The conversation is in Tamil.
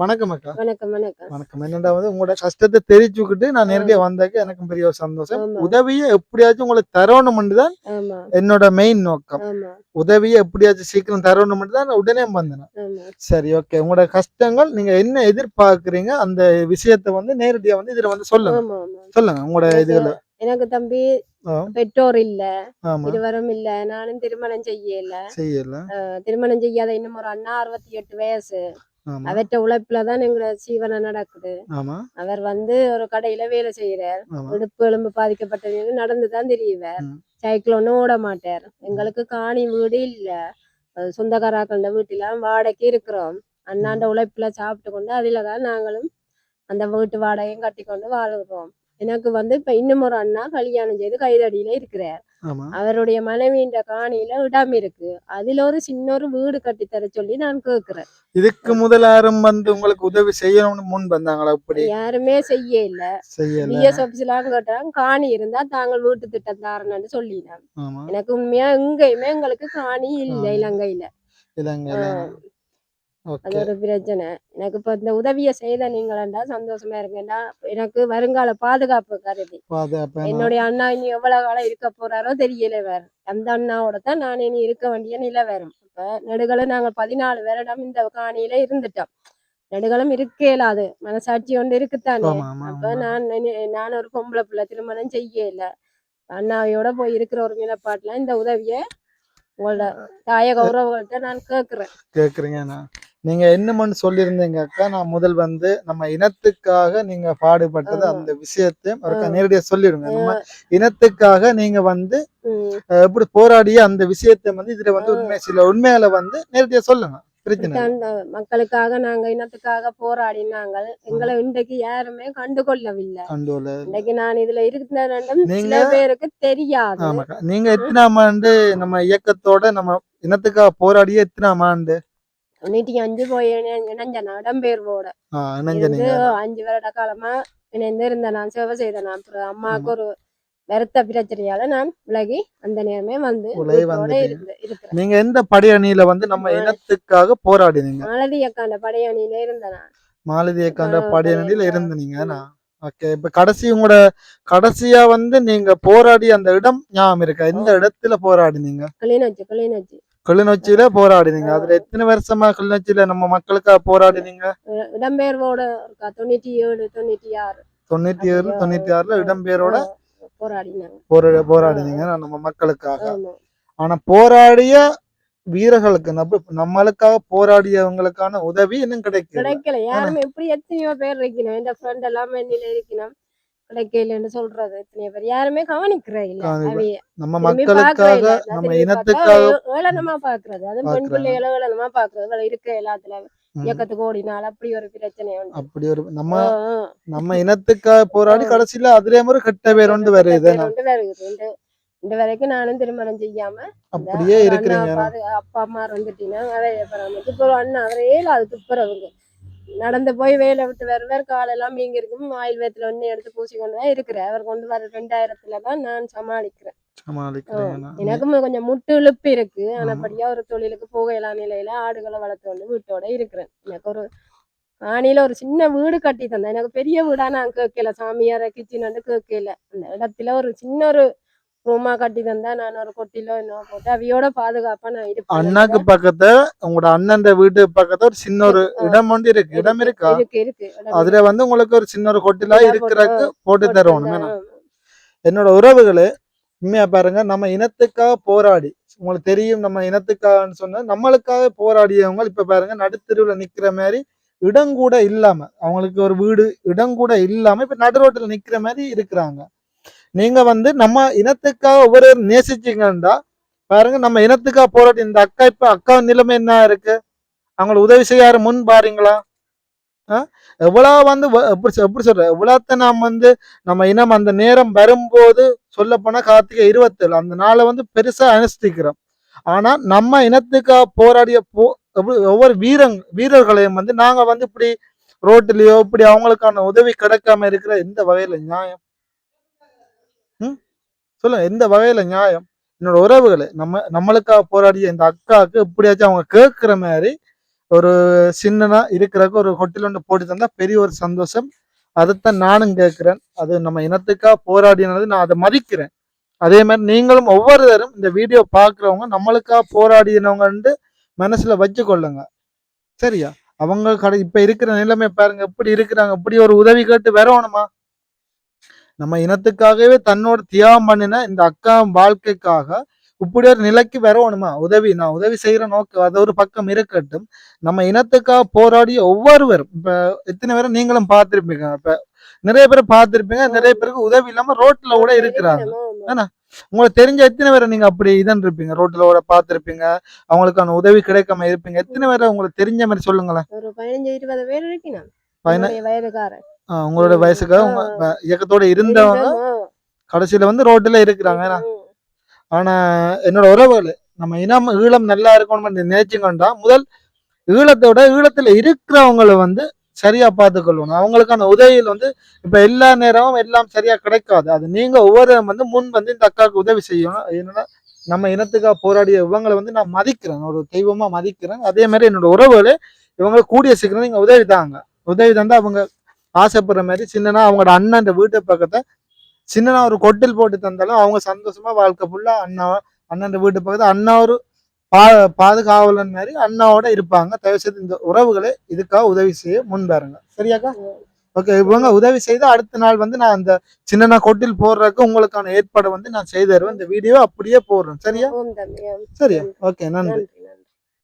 வணக்கம் அக்கா. வணக்கம் வணக்கம். வணக்கம். என்னடா வந்து உங்களோட கஷ்டத்தை தெரிச்சுக்கிட்டு நான் நேரடியா வந்தாக்க எனக்கு பெரிய சந்தோஷம். உதவியை எப்படியாச்சும் உங்களுக்கு தரணும்னு தான் ஆமா. என்னோட மெயின் நோக்கம். உதவியை எப்படியாச்சும் சீக்கிரம் தரணும்னு தான் நான் உடனே வந்தேன். சரி ஓகே உங்களோட கஷ்டங்கள் நீங்க என்ன எதிர்பார்க்கறீங்க அந்த விஷயத்தை வந்து நேரடியா வந்து இதுல வந்து சொல்லுங்க. சொல்லுங்க உங்களோட இதுல எனக்கு தம்பி. பெற்றோர் இல்ல. இருவரும் இல்ல. நானும் திருமணம் செய்யல. செய்யல. திருமணம் செய்யாத இன்னும் ஒரு அண்ணா அறுபத்தி எட்டு வயசு. அவற்ற உழைப்புலதான் எங்களோட ஜீவனம் நடக்குது. அவர் வந்து ஒரு கடையில வேலை செய்யறார் இடுப்பு எலும்பு பாதிக்கப்பட்டவங்க நடந்துதான் தெரியவர். சைக்கிள் ஒன்றும் ஓட மாட்டார். எங்களுக்கு காணி வீடு இல்ல. சொந்தக்காராக்கள வீட்டுல வாடகைக்கு இருக்கிறோம். அண்ணாண்ட உழைப்புல சாப்பிட்டு கொண்டு அதுல தான் நாங்களும் அந்த வீட்டு வாடகையும் கட்டி கொண்டு வாழ்கிறோம். எனக்கு வந்து இப்ப இன்னும் ஒரு அண்ணா கல்யாணம் செய்து கைதடியில இருக்கிறார். அவருடைய மனைவின்ற காணியில இடம் இருக்கு. அதுல ஒரு சின்ன ஒரு வீடு கட்டி தர சொல்லி நான் கேக்குறேன் இதுக்கு முதல் யாரும் வந்து உங்களுக்கு உதவி செய்யணும்னு முன் வந்தாங்களா அப்படி? யாருமே செய்ய இல்ல செய்யல. பிஎஸ் ஆபீஸ்லாம் கேட்டாங்க காணி இருந்தா தாங்கள் வீட்டு திட்டம் தாரணும்னு சொல்லினாங்க எனக்கு உண்மையா எங்கேயுமே எங்களுக்கு காணி இல்ல. இலங்கையில. இல்லைங்க அது ஒரு பிரச்சனை. எனக்கு இப்ப இந்த உதவியை செய்த நீங்களா சந்தோஷமா இருக்கேன்டா எனக்கு வருங்கால பாதுகாப்பு கருதி. என்னுடைய அண்ணா இனி எவ்வளவு காலம் இருக்க போறாரோ தெரியல வேற. அந்த அண்ணாவோட தான் நான் இனி இருக்க வேண்டிய நிலை வரும் இப்ப நெடுகளும் நாங்க பதினாலு வருடம் இந்த காணியில இருந்துட்டோம். நெடுகளும் இருக்க இயலாது மனசாட்சி ஒன்று இருக்குத்தானே? அப்ப. நான் நினை- ஒரு பொம்பளை பிள்ளை திருமணம் செய்யல அண்ணாவையோட போய் இருக்கிற ஒரு நிலப்பாட்டுல இந்த உதவிய உங்களோட தாயக உறவுகள்கிட்ட நான் கேக்குறேன். கேக்குறீங்கண்ணா நீங்க என்னமன்னு சொல்லியிருந்தீங்க அக்கா. நான் முதல் வந்து நம்ம இனத்துக்காக நீங்க பாடுபட்டது. அந்த விஷயத்தையும் ஆ. நேரடியா சொல்லிடுங்க நம்ம இனத்துக்காக நீங்க வந்து எப்படி போராடிய அந்த விஷயத்தை வந்து இதுல வந்து உண்மை சில உண்மையால வந்து நேரடியா சொல்லுங்க. மக்களுக்காக நாங்க இனத்துக்காக போராடினாங்க எங்களை இன்றைக்கு யாருமே கண்டுகொள்ளவில்லை. இன்னைக்கு நான் இதுல இருந்தேன் சில பேருக்கு தெரியாது. நீங்க எத்தனாம் ஆண்டு நம்ம இயக்கத்தோட நம்ம இனத்துக்காக போராடிய எத்தனாம் ஆண்டு? தொண்ணூத்தி அஞ்சு போய் இணை- இணைஞ்ச நான் இடம்பெயர்வோட இருந்து அஞ்சு வருட காலமா இணைந்து இருந்தேன். நான் சேவை செய்தேன். நான் அப்புறம் அம்மாவுக்கு ஒரு வருத்த பிரச்சனையால நான் விலகி அந்த நேரமே வந்து. இருந்து நீங்க எந்த படையணியில வந்து நம்ம இனத்துக்காக போராடினீங்க? மாலதி அக்காண்ட படையணியில இருந்தேன் நான். மாலதிய கண்ட ஆ, படையணியில படையணி. இருந்தீங்க ஓகே இப்ப கடைசி உங்களோட கடைசியா வந்து நீங்க போராடி அந்த இடம் ஞாபகம் இருக்கா? எந்த இடத்துல போராடினீங்க? கிளிநொச்சி கிளிநொச்சி. கிளிநொச்சியில போராடினீங்க. அதுல எத்தனை வருஷமா கிளிநொச்சியில நம்ம மக்களுக்காக போராடினீங்க? இடம்பெயர்வோட தொண்ணூத்தி ஏழு தொண்ணூத்தி ஆறு தொண்ணூத்தி ஏழு தொண்ணூத்தி ஆறுல இடம்பெயரோட போராடினாங்க. போரா போராடினீங்க நம்ம மக்களுக்காக. ஆனா போராடிய வீரர்களுக்கு நம்ம நம்மளுக்காக போராடியவங்களுக்கான உதவி இன்னும் கிடைக்கல. கிடைக்கல. யாருமே இப்படி எத்தனையோ பேர் இருக்கணும். என் ஃப்ரெண்ட் எல்லாம் என்னில இருக்கணும். கிடைக்கலன்னு சொல்றது. எத்தனையோ பேர் யாருமே கவனிக்கிற இல்ல. நம்ம மக்களுக்காக நம்ம இனத்துக்காக ஏளனமா பாக்குறது அது பெண். பிள்ளைகளை ஏளனமா பாக்குறது இருக்க எல்லாத்துல இயக்கத்துக்கு ஓடினால் அப்படி ஒரு பிரச்சனை அப்படி ஒரு நம்ம. நம்ம இனத்துக்காக போராடி. கடைசியில அதுலயே ஒரு கெட்ட பேர் ஒன்று வருது இந்த வரைக்கும் நானும் திருமணம் செய்யாம அப்படியே பாரு- அப்பா அம்மா வந்துட்டீங்கன்னா வேலையை பராமரிச்சு இப்போ அண்ணா அவரே அது துப்புறவங்க நடந்து போய் வேலை விட்டு வருவார். காலெல்லாம் மீங்க இருக்கும் ஆயில் வேத்துல ஒண்ணு எடுத்து பூசி கொண்டு தான் இருக்கிறேன். அவர் கொண்டு வர ரெண்டாயிரத்துல தான் நான் சமாளிக்கிறேன். எனக்கும் கொஞ்சம் முட்டு இழுப்பு இருக்கு ஆனப்படியா ஒரு தொழிலுக்கு போகலாம் நிலையில ஆடுகளை வளர்த்து வந்து வீட்டோட இருக்கிறேன். எனக்கு ஒரு ஆணியில ஒரு சின்ன வீடு கட்டி தந்தேன். எனக்கு பெரிய வீடா நான் கேட்கல. சாமியார கிச்சன் வந்து கேட்கல. அந்த இடத்துல ஒரு சின்ன ஒரு ரூமா கட்டி தந்தா நான் ஒரு கொட்டிலோ என்ன போட்டு அவையோட பாதுகாப்பா நான் இருப்பேன். அண்ணாக்கு பக்கத்துல உங்களோட அண்ணன் வீட்டு பக்கத்துல ஒரு சின்ன ஒரு இடம் ஒன்று இருக்கு. இடம் இருக்கா? இருக்கு இருக்கு இடம் அதுல வந்து உங்களுக்கு ஒரு சின்ன ஒரு கொட்டிலா இருக்கிறதுக்கு போட்டு தருவோம். என்னோட உறவுகளே உண்மையா பாருங்க நம்ம இனத்துக்காக போராடி உங்களுக்கு தெரியும் நம்ம இனத்துக்காகன்னு சொன்னா நம்மளுக்காக போராடியவங்க இப்ப பாருங்க நடுத்தெருவுல நிக்கிற மாதிரி இடம் கூட இல்லாம அவங்களுக்கு ஒரு வீடு இடம் கூட இல்லாம இப்ப நடு ரோட்டுல நிக்கிற மாதிரி இருக்கிறாங்க. நீங்க வந்து நம்ம இனத்துக்காக ஒவ்வொரு நேசிச்சீங்கன்னா பாருங்க நம்ம இனத்துக்காக போராட்டி இந்த அக்கா இப்ப அக்கா நிலைமை என்ன இருக்கு? அவங்களுக்கு உதவி செய்ய யாரும் முன் பாருங்களா? எவ்வளவு வந்து எப்படி எப்படி சொல்ற? எவ்வளோத்த நாம் வந்து நம்ம இனம் அந்த நேரம் வரும்போது சொல்ல போனா கார்த்திகை இருபத்தேழு அந்த நாளை வந்து பெருசா அனுஷ்டிக்கிறோம். ஆனா நம்ம இனத்துக்காக போராடிய போ ஒவ்வொரு- வீரங் வீரர்களையும் வந்து நாங்க வந்து இப்படி ரோட்டிலேயோ இப்படி அவங்களுக்கான உதவி கிடைக்காம இருக்கிற எந்த வகையில நியாயம்? ம்? சொல்லுங்க எந்த வகையில நியாயம்? என்னோட உறவுகளை நம்ம நம்மளுக்காக போராடிய இந்த அக்காவுக்கு எப்படியாச்சும் அவங்க கேட்குற மாதிரி ஒரு சின்னனா இருக்கிறக்கு ஒரு ஹோட்டல் ஒன்று போட்டு தந்தா பெரிய ஒரு சந்தோஷம். அதைத்தான் நானும் கேட்கிறேன். அது நம்ம இனத்துக்காக போராடினது நான் அதை மதிக்கிறேன். அதே மாதிரி நீங்களும் ஒவ்வொருத்தரும் இந்த வீடியோ பார்க்குறவங்க நம்மளுக்காக போராடினவங்கன்ட்டு மனசுல வச்சு கொள்ளுங்க சரியா? அவங்க கடை இப்ப இருக்கிற நிலைமை பாருங்க எப்படி இருக்கிறாங்க இப்படி ஒரு உதவி கேட்டு வரணுமா? நம்ம இனத்துக்காகவே தன்னோட தியாகம் பண்ணின இந்த அக்கா வாழ்க்கைக்காக இப்படி ஒரு நிலைக்கு வரணுமா? உதவி நான் உதவி செய்யற நோக்கம் அது ஒரு பக்கம் இருக்கட்டும். நம்ம இனத்துக்காக போராடிய ஒவ்வொருவரும் இப்ப எத்தனை பேரை நீங்களும் பார்த்திருப்பீங்க. இப்ப நிறைய பேரை பார்த்திருப்பீங்க. நிறைய பேருக்கு உதவி இல்லாம ரோட்ல கூட இருக்கிறாங்க. ஆமா. உங்களுக்கு தெரிஞ்ச எத்தனை பேரை நீங்க அப்படி இதன் இருப்பீங்க? ரோட்ல கூட பார்த்திருப்பீங்க. அவங்களுக்கான உதவி கிடைக்காம இருப்பீங்க. எத்தனை பேரை உங்களுக்கு தெரிஞ்ச மாதிரி சொல்லுங்களேன். ஒரு பதினஞ்சு இருபது பேர் இருக்கணும் உங்களோட வயசுக்காக உங்க இயக்கத்தோட இருந்தவங்க. கடைசியில வந்து ரோட்ல இருக்கிறாங்க. ஆனா என்னோட உறவுகள் நம்ம இனம் ஈழம் நல்லா இருக்கணும் நினைச்சுக்கொண்டா முதல் ஈழத்தோட ஈழத்துல இருக்கிறவங்கள வந்து சரியா பார்த்துக்கொள்ளணும். அவங்களுக்கான உதவியில் வந்து இப்ப எல்லா நேரமும் எல்லாம் சரியா கிடைக்காது. அது நீங்க ஒவ்வொரு வந்து முன் வந்து இந்த அக்காவுக்கு உதவி செய்யணும். என்னன்னா நம்ம இனத்துக்காக போராடிய இவங்களை வந்து நான் மதிக்கிறேன். ஒரு தெய்வமா மதிக்கிறேன். அதே மாதிரி என்னோட உறவுகளே இவங்க கூடிய சீக்கிரம் நீங்க உதவி தாங்க. உதவி தந்தா அவங்க ஆசைப்படுற மாதிரி சின்னனா அவங்களோட அண்ணன் வீட்டு பக்கத்தை சின்னனா ஒரு கொட்டில் போட்டு தந்தாலும் அவங்க சந்தோஷமா வாழ்க்கை ஃபுல்லா அண்ணா அண்ணன் வீட்டு பக்கத்துல அண்ணா ஒரு பா பாதுகாவலன் மாதிரி அண்ணாவோட இருப்பாங்க. தயவு செய்து இந்த உறவுகளை இதுக்காக உதவி செய்ய முன் பாருங்க. சரியாக்கா? ஓகே இவங்க உதவி செய்து அடுத்த நாள் வந்து நான் அந்த சின்னனா கொட்டில் போடுறதுக்கு உங்களுக்கான ஏற்பாடு வந்து நான் செய்து தருவேன். இந்த வீடியோ அப்படியே போடுறேன். சரியா. சரியா? ஓகே நன்றி.